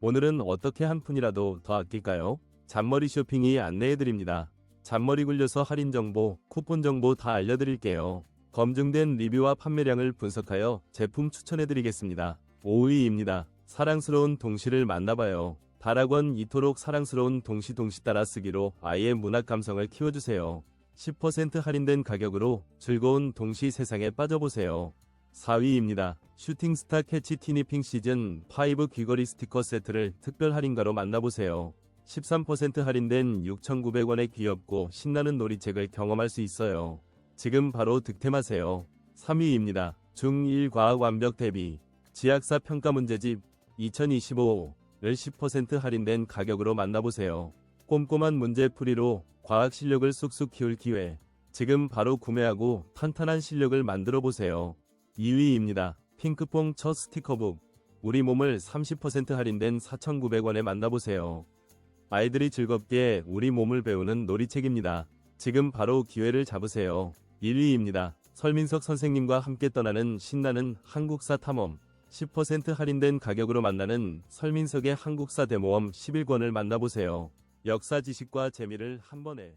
오늘은 어떻게 한 푼이라도 더 아낄까요? 잔머리 쇼핑이 안내해드립니다. 잔머리 굴려서 할인 정보, 쿠폰 정보 다 알려드릴게요. 검증된 리뷰와 판매량을 분석하여 제품 추천해드리겠습니다. 5위입니다. 사랑스러운 동시를 만나봐요. 다락원 이토록 사랑스러운 동시 동시 따라 쓰기로 아이의 문학 감성을 키워주세요. 10% 할인된 가격으로 즐거운 동시 세상에 빠져보세요. 4위입니다. 슈팅스타 캐치 티니핑 시즌 5 귀걸이 스티커 세트를 특별 할인가로 만나보세요. 13% 할인된 6,900원의 귀엽고 신나는 놀이책을 경험할 수 있어요. 지금 바로 득템하세요. 3위입니다. 중1 과학 완벽 대비 지학사 평가 문제집 2025를 10% 할인된 가격으로 만나보세요. 꼼꼼한 문제풀이로 과학 실력을 쑥쑥 키울 기회. 지금 바로 구매하고 탄탄한 실력을 만들어 보세요. 2위입니다. 핑크퐁 첫 스티커북. 우리 몸을 30% 할인된 4,900원에 만나보세요. 아이들이 즐겁게 우리 몸을 배우는 놀이책입니다. 지금 바로 기회를 잡으세요. 1위입니다. 설민석 선생님과 함께 떠나는 신나는 한국사 탐험. 10% 할인된 가격으로 만나는 설민석의 한국사 대모험 11권을 만나보세요. 역사 지식과 재미를 한 번에.